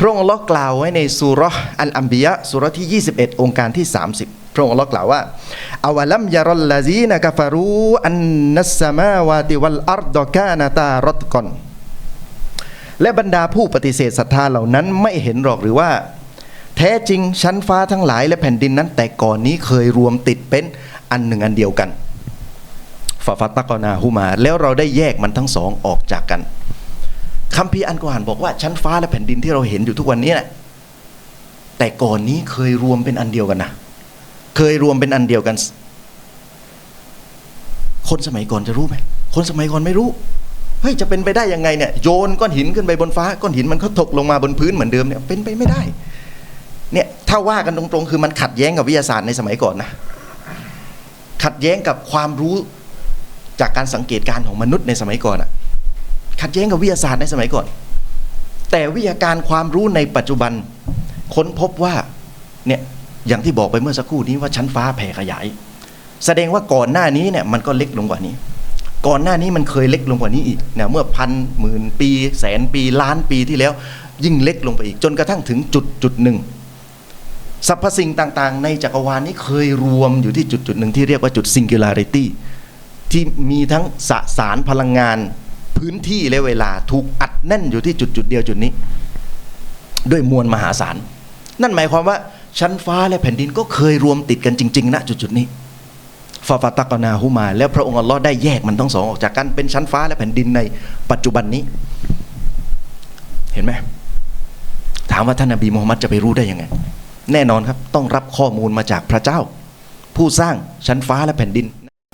พระองค์อัลลอฮ์กล่าวไว้ในสุรอัลอัมบียะสุรที่ 21 องค์การที่ 30 พระองค์อัลลอฮ์กล่าวว่าอาวะลัมยารัลลาซีนะกะฟารูอันนัสสมาวาติวัลอัรดกานาตารตกอนและบรรดาผู้ปฏิเสธศรัทธาเหล่านั้นไม่เห็นหรอกหรือว่า แท้จริงชั้นฟ้าทั้งหลายและแผ่นดินนั้น แต่ก่อนนี้เคยรวมติดเป็นอันหนึ่งอันเดียวกันฟาฟัตตะกอนาฮูมา แล้วเราได้แยกมันทั้งสองออกจากกัน คัมภีร์อันกุรอานบอกว่าชั้นฟ้าและแผ่นดินที่เราเห็นอยู่ทุกวันนี้นะแต่ก่อนนี้เคยรวมเป็นอันเดียวกันนะเคยรวมเป็นอันเดียวกัน คนสมัยก่อนจะรู้ไหมคนสมัยก่อนไม่รู้เฮ้ยจะเป็นไปได้ยังไงเนี่ยโยนก้อนหินขึ้นไปบนฟ้าก้อนหินมันก็ตกลงมาบนพื้นเหมือนเดิมเนี่ยเป็นไปไม่ได้เนี่ยถ้าว่ากันตรงๆ คือมันขัดแย้งกับวิทยาศาสตร์ในสมัยก่อนนะขัดแย้งกับความรู้จากการสังเกตการของมนุษย์ในสมัยก่อนอะ ขัดแย้งกับวิทยาศาสตร์ในสมัยก่อน แต่วิทยาการความรู้ในปัจจุบันค้นพบว่าเนี่ยอย่างที่บอกไปเมื่อสักครู่นี้ว่าชั้นฟ้าแผ่ขยาย แสดงว่าก่อนหน้านี้เนี่ยมันก็เล็กลงกว่านี้ ก่อนหน้านี้มันเคยเล็กลงกว่านี้อีกเนี่ยเมื่อพันหมื่นปี แสนปีล้านปีที่แล้ว ยิ่งเล็กลงไปอีก จนกระทั่งถึงจุดจุดหนึ่งสรรพสิ่งต่างๆ ในจักรวาลนี้เคยรวมอยู่ที่จุดจุดหนึ่งที่เรียกว่าจุด singularity ที่มีทั้งสสารพลังงาน พื้นที่และเวลาถูกอัดแน่นอยู่ที่จุดจุดเดียวจุดนี้ ด้วยมวลมหาศาล นั่นหมายความว่า ชั้นฟ้าและแผ่นดินก็เคยรวมติดกันจริงๆณจุดจุดนี้ฟาฟาตักนาฮูมา แล้วพระองค์อัลลอฮ์ได้แยกมันทั้งสองออกจากกันเป็นชั้นฟ้าและแผ่นดินในปัจจุบันนี้ เห็นไหมถามว่าท่านนบีมูฮัมมัดจะไปรู้ได้ยังไง แน่นอนครับ ต้องรับข้อมูลมาจากพระเจ้า ผู้สร้างชั้นฟ้าและแผ่นดิน